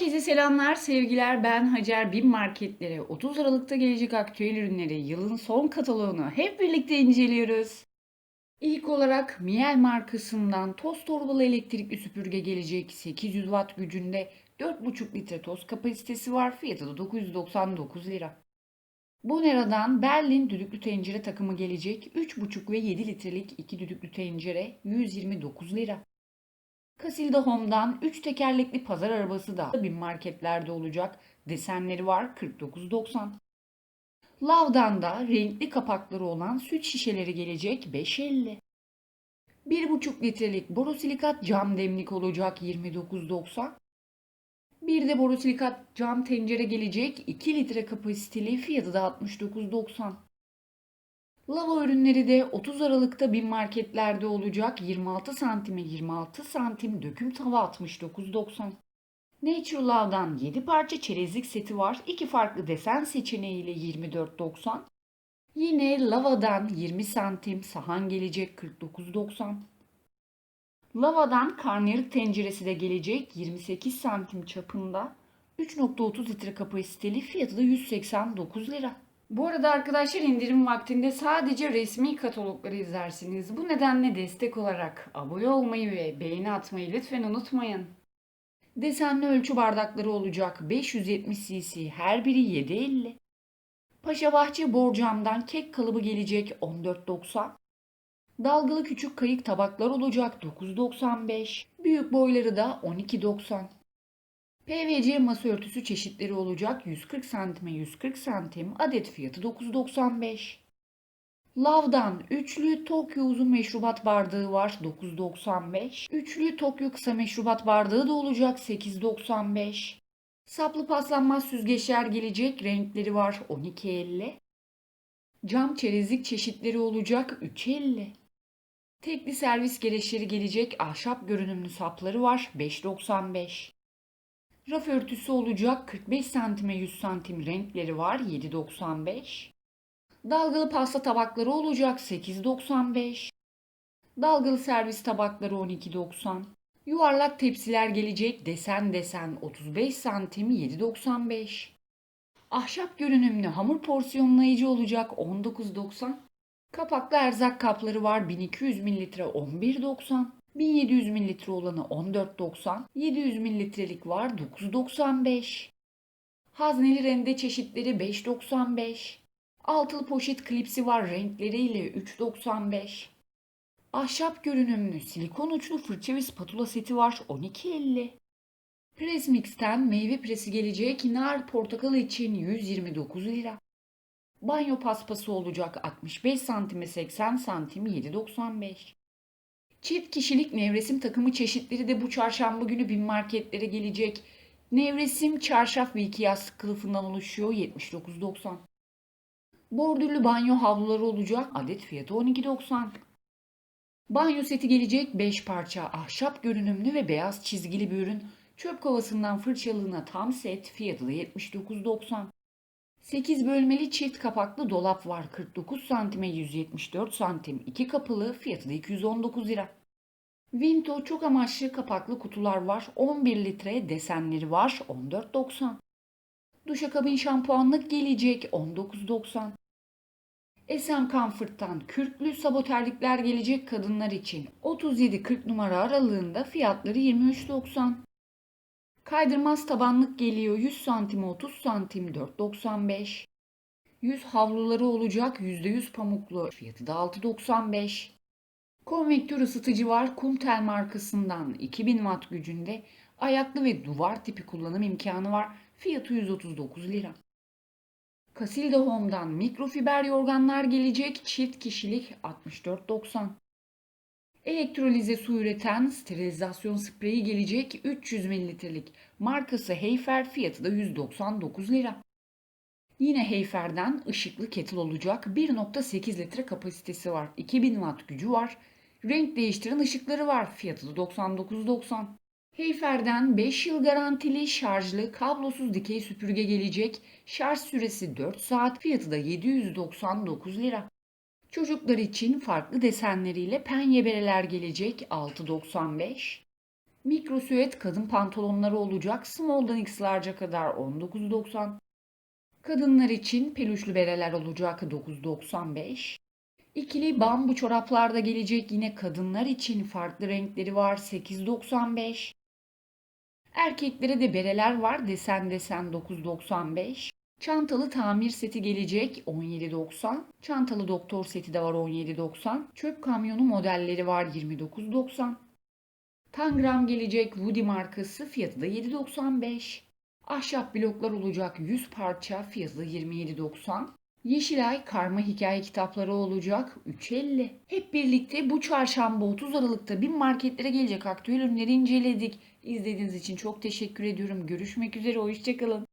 Herkese selamlar, sevgiler. Ben Hacer Bin Marketlere 30 Aralık'ta gelecek aktüel ürünleri yılın son kataloğunu hep birlikte inceliyoruz. İlk olarak Miel markasından toz torbalı elektrikli süpürge gelecek. 800 watt gücünde 4,5 litre toz kapasitesi var. Fiyatı da 999 lira. Bonera'dan Berlin düdüklü tencere takımı gelecek. 3,5 ve 7 litrelik 2 düdüklü tencere 129 lira. Casilda Home'dan 3 tekerlekli pazar arabası da bin marketlerde olacak. Desenleri var 49.90. Lav'dan da renkli kapakları olan süt şişeleri gelecek 5.50. 1,5 litrelik borosilikat cam demlik olacak 29.90. Bir de borosilikat cam tencere gelecek 2 litre kapasiteli fiyatı da 69.90. Lava ürünleri de 30 Aralık'ta bin marketlerde olacak 26 santime 26 santim döküm tava 69.90. Nature Love'dan 7 parça çerezlik seti var. 2 farklı desen seçeneğiyle 24.90. Yine Lava'dan 20 santim sahan gelecek 49.90. Lava'dan karnıyarık tenceresi de gelecek 28 santim çapında. 3.30 litre kapasiteli fiyatı da 189 lira. Bu arada arkadaşlar indirim vaktinde sadece resmi katalogları izlersiniz. Bu nedenle destek olarak abone olmayı ve beğeni atmayı lütfen unutmayın. Desenli ölçü bardakları olacak 570 cc her biri 7.50. Paşa Bahçe borcamdan kek kalıbı gelecek 14.90. Dalgalı küçük kayık tabaklar olacak 9.95. Büyük boyları da 12.90. PVC masa örtüsü çeşitleri olacak 140 santime 140 santim adet fiyatı 9.95. Lav'dan üçlü Tokyo uzun meşrubat bardağı var 9.95. Üçlü Tokyo kısa meşrubat bardağı da olacak 8.95. Saplı paslanmaz süzgeçler gelecek renkleri var 12.50. Cam çerezlik çeşitleri olacak 3.50. Tekli servis gereçleri gelecek ahşap görünümlü sapları var 5.95. Raf örtüsü olacak 45 santime 100 santim renkleri var 7.95. Dalgalı pasta tabakları olacak 8.95. Dalgalı servis tabakları 12.90. Yuvarlak tepsiler gelecek desen desen 35 santim 7.95. Ahşap görünümlü hamur porsiyonlayıcı olacak 19.90. Kapaklı erzak kapları var 1200 mililitre 11.90. 1700 mililitre olanı 14.90, 700 mililitrelik var 9.95. Hazneli rende çeşitleri 5.95. Altılı poşet klipsi var renkleriyle 3.95. Ahşap görünümlü silikon uçlu fırça ve spatula seti var 12.50. Presmix'ten meyve presi gelecek nar portakalı için 129 lira. Banyo paspası olacak 65 santime 80 santim 7.95. Çift kişilik nevresim takımı çeşitleri de bu çarşamba günü bin marketlere gelecek. Nevresim çarşaf ve iki yastık kılıfından oluşuyor 79.90. Bordürlü banyo havluları olacak adet fiyatı 12.90. Banyo seti gelecek 5 parça ahşap görünümlü ve beyaz çizgili bir ürün. Çöp kovasından fırçalığına tam set fiyatı da 79.90. 8 bölmeli çift kapaklı dolap var. 49 santime 174 santim. 2 kapılı fiyatı da 219 lira. Vinto çok amaçlı kapaklı kutular var. 11 litre desenleri var. 14.90. Duşakabin şampuanlık gelecek 19.90. SM Comfort'tan kürklü saboterlikler gelecek kadınlar için 37-40 numara aralığında fiyatları 23.90. Kaydırmaz tabanlık geliyor 100 santim 30 santim 4.95. 100 havluları olacak %100 pamuklu fiyatı da 6.95. Konvektör ısıtıcı var Kumtel markasından 2000 watt gücünde ayaklı ve duvar tipi kullanım imkanı var fiyatı 139 lira. Casilda Home'dan mikrofiber yorganlar gelecek çift kişilik 64.90. Elektrolize su üreten sterilizasyon spreyi gelecek 300 mililitrelik. Markası Heyfer fiyatı da 199 lira. Yine Heyfer'den ışıklı kettle olacak 1.8 litre kapasitesi var. 2000 watt gücü var. Renk değiştiren ışıkları var. Fiyatı da 99.90. Heyfer'den 5 yıl garantili şarjlı kablosuz dikey süpürge gelecek. Şarj süresi 4 saat. Fiyatı da 799 lira. Çocuklar için farklı desenleriyle penye bereler gelecek 6.95. Mikro süet kadın pantolonları olacak. Small'dan X kadar 19.90. Kadınlar için peluşlu bereler olacak 9.95. İkili bambu çoraplar da gelecek yine kadınlar için farklı renkleri var 8.95. Erkeklere de bereler var desen desen 9.95. Çantalı tamir seti gelecek 17.90. Çantalı doktor seti de var 17.90. Çöp kamyonu modelleri var 29.90. Tangram gelecek Woody markası fiyatı da 7.95. Ahşap bloklar olacak 100 parça fiyatı da 27.90. Yeşilay karma hikaye kitapları olacak 3.50. Hep birlikte bu çarşamba 30 Aralık'ta bin marketlere gelecek aktüel ürünleri inceledik. İzlediğiniz için çok teşekkür ediyorum. Görüşmek üzere, hoşçakalın.